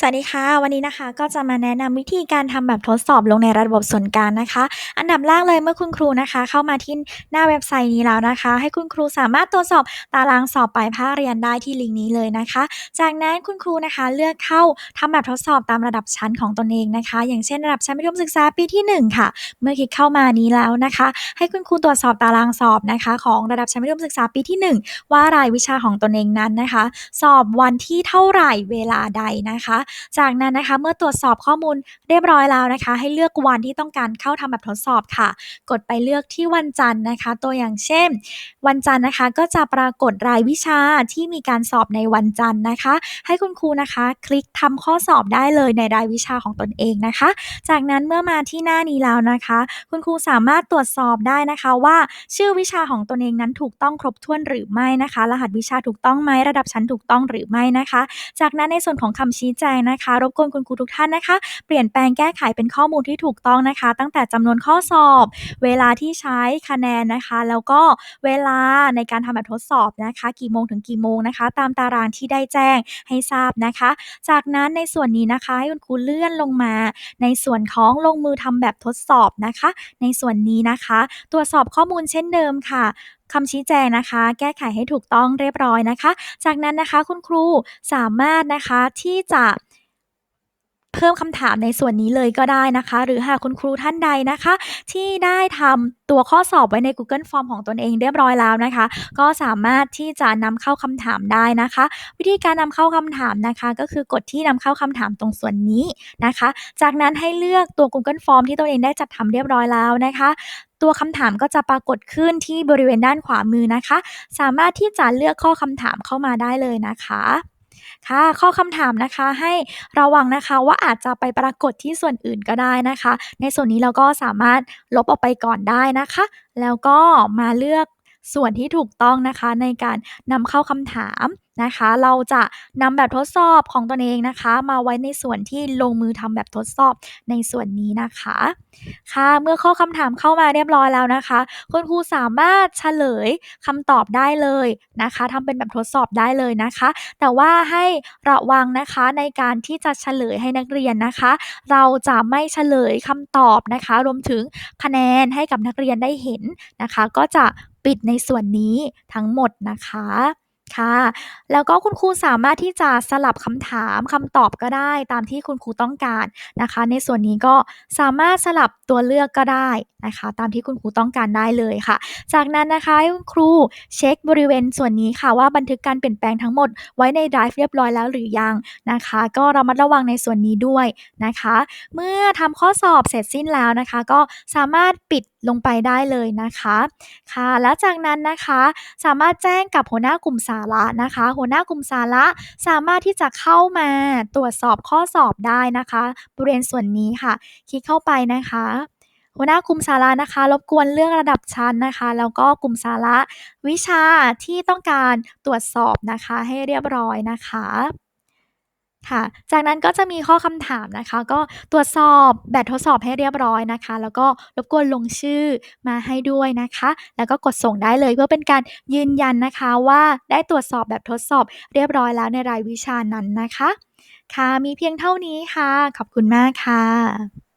สวัสดีค่ะ วันนี้นะคะก็จะมาแนะนำวิธีการทำแบบทดสอบลงในระบบส่วนกลางนะคะ อันดับแรกเลยเมื่อคุณครูนะคะ เข้ามาที่หน้าเว็บไซต์นี้แล้วนะคะ ให้คุณครูสามารถตรวจสอบตารางสอบปลายภาคเรียนได้ที่ลิงก์นี้เลยนะคะ จากนั้นคุณครูนะคะเลือกเข้าทำแบบทดสอบตามระดับชั้นของตนเองนะคะ อย่างเช่นระดับชั้นมัธยมศึกษาปีที่ 1 ค่ะ เมื่อคลิกเข้ามานี้แล้วนะคะ ให้คุณครูตรวจสอบตารางสอบนะคะ ของระดับชั้นมัธยมศึกษาปีที่ 1 ว่ารายวิชาของตนเองนั้นนะคะ สอบวันที่เท่าไหร่เวลาใดนะคะจากนั้นนะคะเมื่อตรวจสอบข้อมูลเรียบร้อยแล้วนะคะ ให้เลือกวันที่ต้องการเข้าทำแบบทดสอบค่ะ กดไปเลือกที่วันจันทร์นะคะ ตัวอย่างเช่น วันจันทร์นะคะก็จะปรากฏรายวิชาที่มีการสอบในวันจันทร์นะคะ ให้คุณครูนะคะ คลิกทำข้อสอบได้เลยในรายวิชาของตนเองนะคะ จากนั้นเมื่อมาที่หน้านี้แล้วนะคะ คุณครูสามารถตรวจสอบได้นะคะว่าชื่อวิชาของตนเองนั้นถูกต้องครบถ้วนหรือไม่นะคะ รหัสวิชาถูกต้องไหมระดับชั้นถูกต้องหรือไม่นะคะ จากนั้นในส่วนของคำชี้แจงนะคะ รบกวนคุณครูทุกท่านนะคะ เปลี่ยนแปลงแก้ไขเป็นข้อมูลที่ถูกต้องนะคะ ตั้งแต่จำนวนข้อสอบ เวลาที่ใช้คะแนนนะคะ แล้วก็เวลาในการทำแบบทดสอบนะคะ กี่โมงถึงกี่โมงนะคะ ตามตารางที่ได้แจ้งให้ทราบนะคะ จากนั้นในส่วนนี้นะคะให้คุณครูเลื่อนลงมา ในส่วนของลงมือทำแบบทดสอบนะคะ ในส่วนนี้นะคะ ตรวจสอบข้อมูลเช่นเดิมค่ะ คำชี้แจงนะคะ แก้ไขให้ถูกต้องเรียบร้อยนะคะ จากนั้นนะคะคุณครูสามารถนะคะที่จะเพิ่มคำถามในส่วนนี้เลยก็ได้นะคะ หรือหากคุณครูท่านใดนะคะ ที่ได้ทำตัวข้อสอบไว้ใน Google Form ของตนเองเรียบร้อยแล้วนะคะ ก็สามารถที่จะนำเข้าคำถามได้นะคะ วิธีการนำเข้าคำถามนะคะ ก็คือกดที่นำเข้าคำถามตรงส่วนนี้นะคะ จากนั้นให้เลือกตัว Google Form ที่ตัวเองได้จัดทำเรียบร้อยแล้วนะคะ ตัวคำถามก็จะปรากฏขึ้นที่บริเวณด้านขวามือนะคะ สามารถที่จะเลือกข้อคำถามเข้ามาได้เลยนะคะค่ะข้อคำถามนะคะให้ระวังนะคะว่าอาจจะไปปรากฏที่ส่วนอื่นก็ได้นะคะ ในส่วนนี้เราก็สามารถลบออกไปก่อนได้นะคะ แล้วก็มาเลือกส่วนที่ถูกต้องนะคะในการนำเข้าคำถาม นะคะ เราจะนำแบบทดสอบของตนเองนะคะ มาไว้ในส่วนที่ลงมือทำแบบทดสอบในส่วนนี้นะคะ ค่ะเมื่อข้อคำถามเข้ามาเรียบร้อยแล้วนะคะ คุณครูสามารถเฉลยคำตอบได้เลยนะคะทำเป็นแบบทดสอบได้เลยนะคะ แต่ว่าให้ระวังนะคะในการที่จะเฉลยให้นักเรียนนะคะ เราจะไม่เฉลยคำตอบนะคะ รวมถึงคะแนนให้กับนักเรียนได้เห็นนะคะ ก็จะปิดในส่วนนี้ทั้งหมดนะคะ ค่ะ แล้วก็คุณครูสามารถที่จะสลับคำถามคำตอบก็ได้ตามที่คุณครูต้องการนะคะ ในส่วนนี้ก็สามารถสลับตัวเลือกก็ได้นะคะ ตามที่คุณครูต้องการได้เลยค่ะ จากนั้นนะคะให้คุณครูเช็คบริเวณส่วนนี้ค่ะว่าบันทึกการเปลี่ยนแปลงทั้งหมดไว้ใน Drive เรียบร้อยแล้วหรือยังนะคะ ก็ระมัดระวังในส่วนนี้ด้วยนะคะ เมื่อทำข้อสอบเสร็จสิ้นแล้วนะคะ ก็สามารถปิดลงไปได้เลยนะคะค่ะ แล้วจากนั้นนะคะสามารถแจ้งกับหัวหน้ากลุ่มสาระนะคะ หัวหน้ากลุ่มสาระสามารถที่จะเข้ามาตรวจสอบข้อสอบได้นะคะ บริเวณส่วนนี้ค่ะ คลิกเข้าไปนะคะหัวหน้ากลุ่มสาระนะคะ รบกวนเรื่องระดับชั้นนะคะ แล้วก็กลุ่มสาระวิชาที่ต้องการตรวจสอบนะคะ ให้เรียบร้อยนะคะ ค่ะ จากนั้นก็จะมีข้อคำถามนะคะ ก็ตรวจสอบแบบทดสอบให้เรียบร้อยนะคะ แล้วก็รบกวนลงชื่อมาให้ด้วยนะคะ แล้วก็กดส่งได้เลยเพื่อเป็นการยืนยันนะคะว่าได้ตรวจสอบแบบทดสอบเรียบร้อยแล้วในรายวิชานั้นนะคะ ค่ะมีเพียงเท่านี้ค่ะ ขอบคุณมากค่ะ